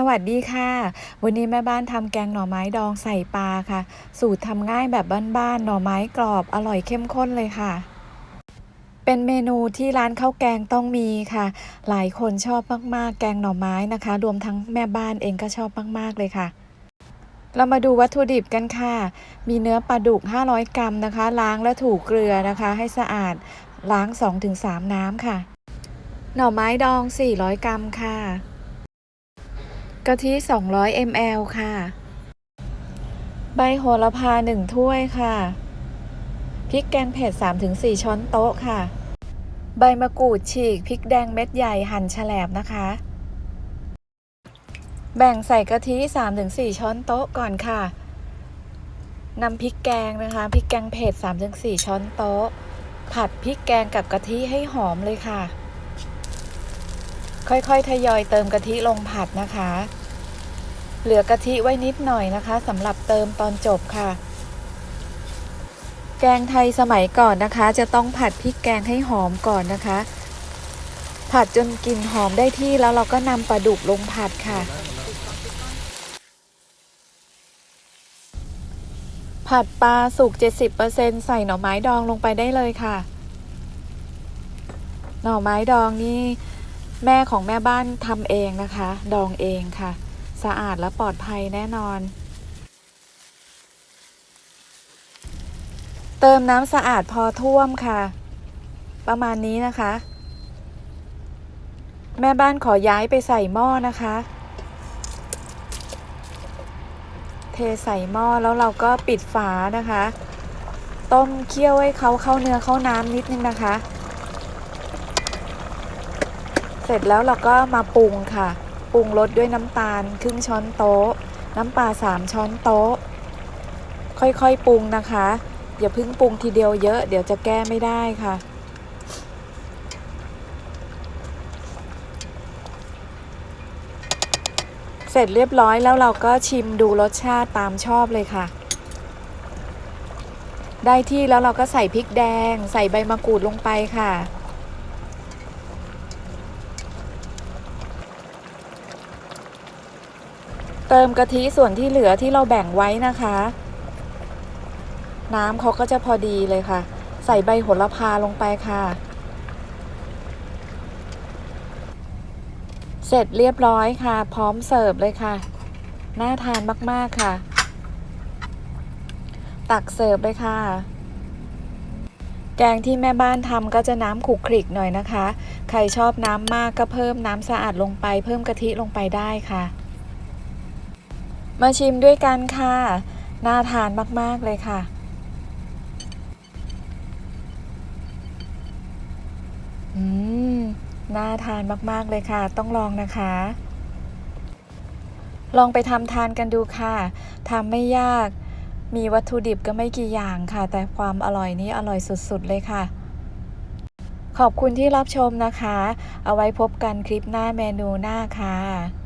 สวัสดีค่ะ วันนี้แม่บ้านทำแกงหน่อไม้ดองใส่ปลาค่ะ สูตรทำง่ายแบบบ้านๆหน่อไม้กรอบอร่อยเข้มข้นเลยค่ะ เป็นเมนูที่ร้านข้าวแกงต้องมีค่ะ หลายคนชอบมากๆ แกงหน่อไม้นะคะ รวมทั้งแม่บ้านเองก็ชอบมากๆเลยค่ะ เรามาดูวัตถุดิบกันค่ะ มีเนื้อปลาดุก 500 กรัมนะคะ ล้างและถูเกลือนะคะ ให้สะอาดล้าง 2-3 น้ำค่ะ หน่อไม้ดอง 400 กรัมค่ะ กะทิ 200 ml ค่ะ ใบโหระพา 1 ถ้วยค่ะ พริกแกงเผ็ด 3-4 ช้อนโต๊ะค่ะ ใบมะกรูดฉีกพริกแดงเม็ดใหญ่หั่นแฉลบนะคะ แบ่งใส่กะทิ 3-4 ช้อนโต๊ะก่อนค่ะนำพริกแกงนะคะ พริกแกงเผ็ด 3-4 ช้อนโต๊ะ ผัดพริกแกงกับกะทิให้หอมเลยค่ะ ค่อยๆ ทยอยเติมกะทิลงผัดนะคะ เหลือกะทิไว้นิดหน่อยนะคะสำหรับเติมตอนจบค่ะ แกงไทยสมัยก่อนนะคะ จะต้องผัดพริกแกงให้หอมก่อนนะคะ ผัดจนกลิ่นหอมได้ที่แล้วเราก็นำปลาดุกลงผัดค่ะ ผัดปลาสุก 70%ใส่หน่อไม้ดองลงไปได้เลยค่ะ หน่อไม้ดองนี่แม่ของแม่บ้านทำเองนะคะ ดองเองค่ะ สะอาดและปลอดภัยแน่นอน เติมน้ำสะอาดพอท่วมค่ะ ประมาณนี้นะคะ แม่บ้านขอย้ายไปใส่หม้อนะคะ เทใส่หม้อแล้วเราก็ปิดฝานะคะ ต้มเคี่ยวให้เขาเข้าเนื้อเข้าน้ำนิดนึงนะคะ เสร็จแล้วเราก็มาปรุงค่ะ ปรุงรสด้วยน้ำตาลครึ่งช้อนโต๊ะ น้ำปลาสามช้อนโต๊ะ ค่อยๆปรุงนะคะ อย่าเพิ่งปรุงทีเดียวเยอะ เดี๋ยวจะแก้ไม่ได้ค่ะ เสร็จเรียบร้อยแล้วเราก็ชิมดูรสชาติตามชอบเลยค่ะ ได้ที่แล้วเราก็ใส่พริกแดง ใส่ใบมะกรูดลงไปค่ะ เติมกะทิส่วนที่เหลือที่เราแบ่งไว้นะคะ น้ำเขาก็จะพอดีเลยค่ะ ใส่ใบโหระพาลงไปค่ะ เสร็จเรียบร้อยค่ะ พร้อมเสิร์ฟเลยค่ะ น่าทานมากๆค่ะ ตักเสิร์ฟเลยค่ะแกงที่แม่บ้านทำก็จะน้ำขลุกขลิกหน่อยนะคะ ใครชอบน้ำมากก็เพิ่มน้ำสะอาดลงไป เพิ่มกะทิลงไปได้ค่ะ มาชิมด้วยกันค่ะ น่าทานมาก ๆ เลยค่ะ อืม น่าทานมาก ๆ เลยค่ะ ต้องลองนะคะ ลองไปทำทานกันดูค่ะ ทำไม่ยาก มีวัตถุดิบก็ไม่กี่อย่างค่ะ แต่ความอร่อยนี้อร่อยสุด ๆ เลยค่ะ ขอบคุณที่รับชมนะคะ เอาไว้พบกันคลิปหน้าเมนูหน้าค่ะ